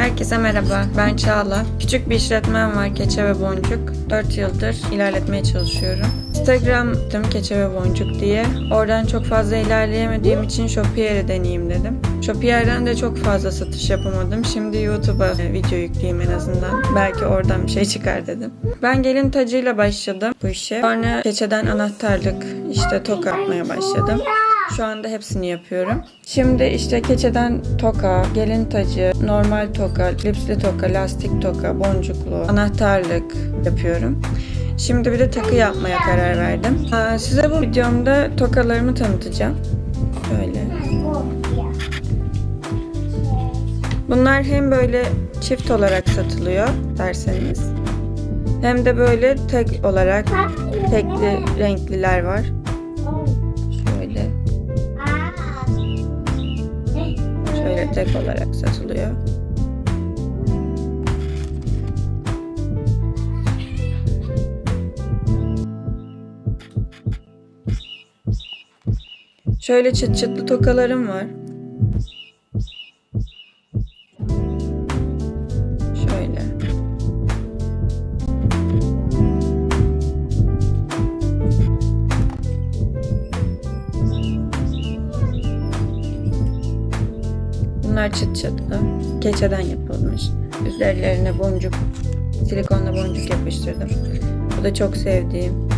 Herkese merhaba, ben Çağla. Küçük bir işletmem var Keçe ve Boncuk. 4 yıldır ilerletmeye çalışıyorum. Instagram'dım Keçe ve Boncuk diye. Oradan çok fazla ilerleyemediğim için Shopier'i deneyeyim dedim. Shopier'den de çok fazla satış yapamadım. Şimdi YouTube'a e, video yükleyeyim en azından. Belki oradan bir şey çıkar dedim. Ben gelin tacıyla başladım bu işe. Sonra keçeden anahtarlık, işte toka yapmaya başladım. Şu anda hepsini yapıyorum. Şimdi işte keçeden toka, gelin tacı, normal toka, lipsli toka, lastik toka, boncuklu, anahtarlık yapıyorum. Şimdi bir de takı yapmaya karar verdim. Size bu videomda tokalarımı tanıtacağım. Böyle. Bunlar hem böyle çift olarak satılıyor derseniz. Hem de böyle tek olarak tekli renkliler var. Şöyle tek olarak satılıyor. Şöyle çıt çıtlı tokalarım var. Bunlar çıt çıtlı. Keçeden yapılmış. Üzerlerine boncuk, silikonla boncuk yapıştırdım. Bu da çok sevdiğim.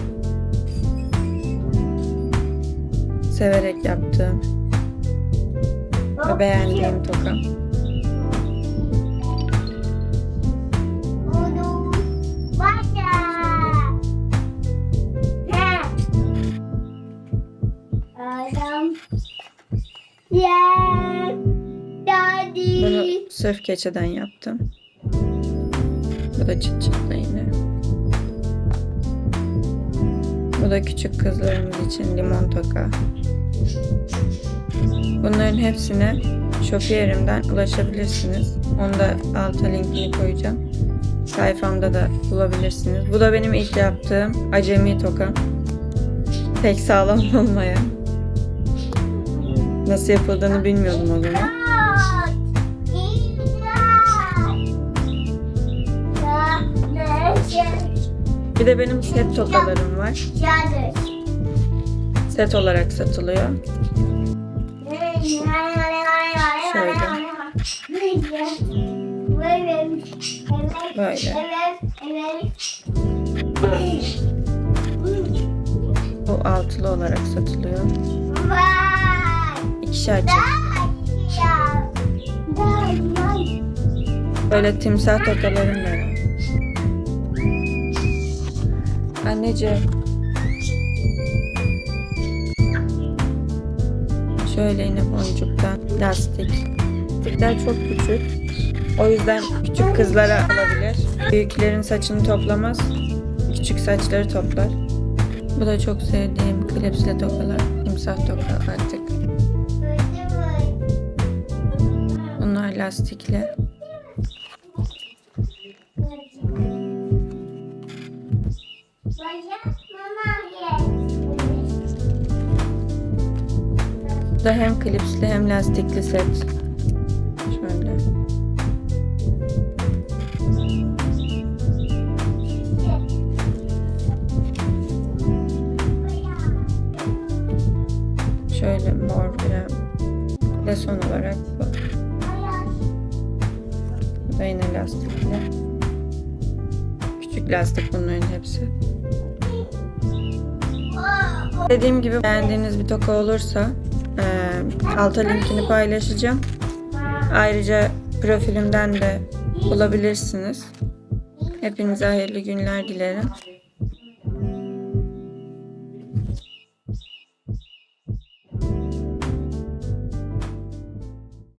Severek yaptığım ve beğendiğim toka. Yeah, sırf keçeden yaptım. Bu da çıt çıtlı yine. Bu da küçük kızlarımız için limon toka. Bunların hepsine Shopier'imden ulaşabilirsiniz. Onu da alta linkini koyacağım. Sayfamda da bulabilirsiniz. Bu da benim ilk yaptığım acemi toka. Pek sağlam olmayan. Nasıl yapıldığını bilmiyordum o zaman. Bir de benim set tokalarım var. Set olarak satılıyor. Böyle. Bu altılı olarak satılıyor. İkişer çift. Böyle timsah tokalarım var. Anneciğim. Şöyle yine boncuktan lastik. Lastikler çok küçük. O yüzden küçük kızlara alabilir. Büyüklerin saçını toplamaz. Küçük saçları toplar. Bu da çok sevdiğim klipsli tokalar. Timsah toka artık. Bunlar lastikli. Bu da hem klipsli hem lastikli set. Şöyle. Şöyle mor bir ve son olarak bu. Bu da yine lastikli. Küçük lastik bunların hepsi. Dediğim gibi beğendiğiniz bir toka olursa e, alta linkini paylaşacağım. Ayrıca profilimden de bulabilirsiniz. Hepinize hayırlı günler dilerim.